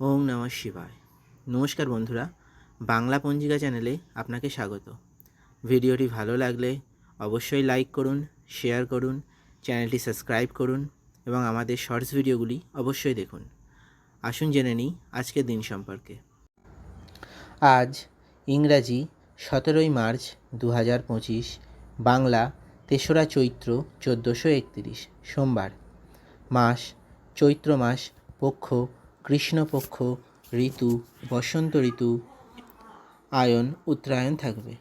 ওম নমঃ শিবায়। নমস্কার বন্ধুরা, বাংলা পঞ্জিকা চ্যানেলে আপনাকে স্বাগত। ভিডিওটি ভালো লাগলে অবশ্যই লাইক করুন, শেয়ার করুন, চ্যানেলটি সাবস্ক্রাইব করুন এবং আমাদের শর্টস ভিডিওগুলি অবশ্যই দেখুন। আসুন জেনে নিই আজকের দিন সম্পর্কে। আজ ইংরাজি সতেরোই মার্চ দু হাজার পঁচিশ, বাংলা তেসরা চৈত্র চোদ্দোশো একতিরিশ, সোমবার। মাস, চৈত্র মাস, পক্ষ কৃষ্ণপক্ষ, ঋতু, বসন্ত ঋতু, আয়ন, উত্তরায়ণ থাকবে।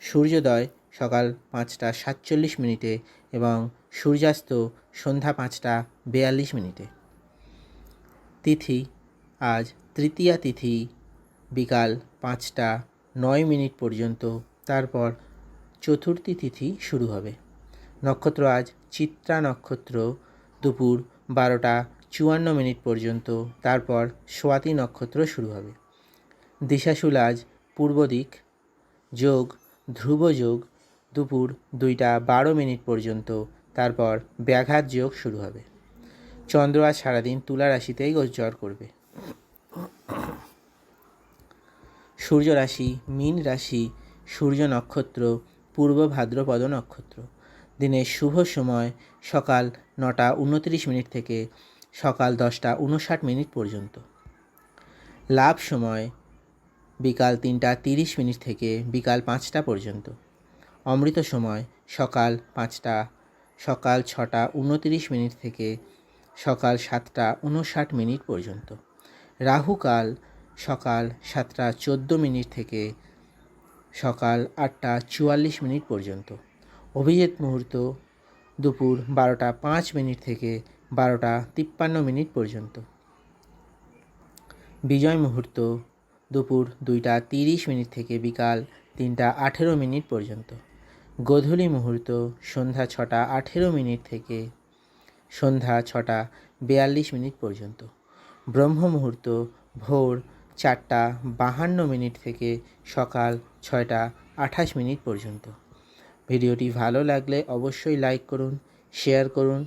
সূর্যোদয় সকাল পাঁচটা সাতচল্লিশ মিনিটে এবং সূর্যাস্ত সন্ধ্যা পাঁচটা বেয়াল্লিশ মিনিটে। তিথি, আজ তৃতীয়া তিথি, বিকাল পাঁচটা নয় মিনিট পর্যন্ত, তারপর চতুর্থী তিথি শুরু হবে। নক্ষত্র আজ চিত্রা নক্ষত্র, দুপুর বারোটা চুয়ান্ন মিনিট পর্যন্ত, তারপর সোয়াতি নক্ষত্র শুরু হবে। দিশাশুল আজ পূর্ব দিক, যোগ, ধ্রুব যোগ, দুপুর দুইটা বারো মিনিট পর্যন্ত, তারপর ব্যাঘাত যোগ শুরু হবে। চন্দ্র আজ সারাদিন তুলা রাশিতেই গোচর করবে। সূর্য রাশি, মীন রাশি, সূর্য নক্ষত্র, পূর্ব ভাদ্রপদ নক্ষত্র। দিনের শুভ সময় সকাল নটা উনত্রিশ মিনিট থেকে সকাল দশটা উনষাট মিনিট পর্যন্ত। লাভ সময় বিকাল তিনটা তিরিশ মিনিট থেকে বিকাল পাঁচটা পর্যন্ত। অমৃত সময় সকাল পাঁচটা, সকাল ছটা উনতিরিশ মিনিট থেকে সকাল সাতটা উনষাট মিনিট পর্যন্ত। রাহুকাল সকাল সাতটা চোদ্দ মিনিট থেকে সকাল আটটা চুয়াল্লিশ মিনিট পর্যন্ত। অভিজিৎ মুহূর্ত দুপুর বারোটা পাঁচ মিনিট থেকে বারোটা তিপ্পান্ন মিনিট পর্যন্ত। বিজয় মুহূর্ত, দুপুর দুইটা তিরিশ মিনিট থেকে বিকাল তিনটা আঠেরো মিনিট পর্যন্ত। গোধূলি মুহূর্ত, সন্ধ্যা ছটা আঠেরো মিনিট থেকে সন্ধ্যা ছটা বেয়াল্লিশ মিনিট পর্যন্ত। ব্রহ্ম মুহূর্ত, ভোর চারটা বাহান্ন মিনিট থেকে সকাল ছয়টা আঠাশ মিনিট পর্যন্ত। ভিডিওটি ভালো লাগলে অবশ্যই লাইক করুন, শেয়ার করুন